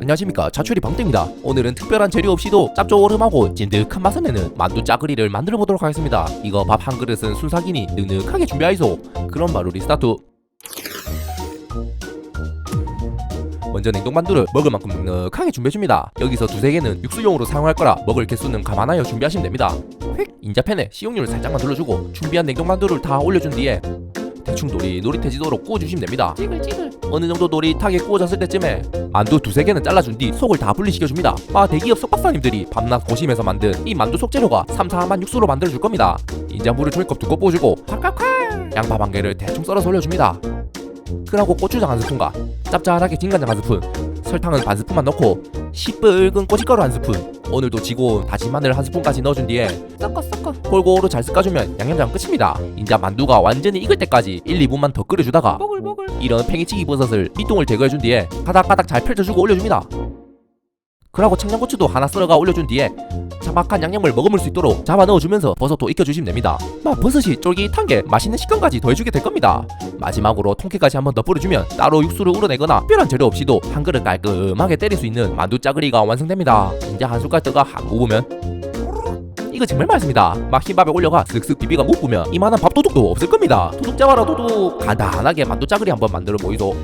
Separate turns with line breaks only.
안녕하십니까. 자추리 방땡입니다. 오늘은 특별한 재료 없이도 짭조름하고 진득한 맛을 내는 만두 짜그리를 만들어 보도록 하겠습니다. 이거 밥 한 그릇은 순삭이니 넉넉하게 준비하이소. 그럼 바로 리스타트. 먼저 냉동만두를 먹을 만큼 넉넉하게 준비해줍니다. 여기서 두세 개는 육수용으로 사용할 거라 먹을 개수는 감안하여 준비하시면 됩니다. 휙! 인자팬에 식용유를 살짝만 둘러주고 준비한 냉동만두를 다 올려준 뒤에 대충 노릿노릿해지도록 구워주시면 됩니다. 찌글 찌글. 어느 정도 노릿하게 구워졌을 때쯤에 만두 두세 개는 잘라준 뒤 속을 다 분리시켜줍니다. 아 대기업 속박사님들이 밤낮 고심해서 만든 이 만두 속재료가 삼삼한 육수로 만들어줄 겁니다. 인자 물을 종이컵 두꺼 부어주고 콸콸콸! 양파 반 개를 대충 썰어서 올려줍니다. 그러고 고추장 한 스푼과 짭짤하게 진간장 한 스푼 설탕은 반 스푼만 넣고 시뻘건 꼬치가루 한 스푼. 오늘도 지고 다진 마늘 한 스푼까지 넣어준 뒤에 섞어 섞어. 골고루 잘 섞어주면 양념장 끝입니다. 인자 만두가 완전히 익을 때까지 1, 2분만 더 끓여주다가 보글보글 이런 팽이치기 버섯을 밑동을 제거해준 뒤에 가닥가닥 잘 펼쳐주고 올려줍니다. 그러고 청양고추도 하나 썰어가 올려준 뒤에 자박한 양념을 머금을 수 있도록 잡아 넣어주면서 버섯도 익혀주시면 됩니다. 막 버섯이 쫄깃한 게 맛있는 식감까지 더해주게 될 겁니다 마지막으로 통깨까지 한 번 더 뿌려주면 따로 육수를 우러내거나 특별한 재료 없이도 한 그릇 깔끔하게 때릴 수 있는 만두 짜그리가 완성됩니다. 이제 한 숟갈 떠가 한 우으면 이거 정말 맛있습니다. 막 흰밥에 올려가 쓱쓱 비비가 못 부면 이만한 밥도둑도 없을 겁니다. 도둑 잡아라 도둑 간단하게 만두 짜그리 한번 만들어 보이소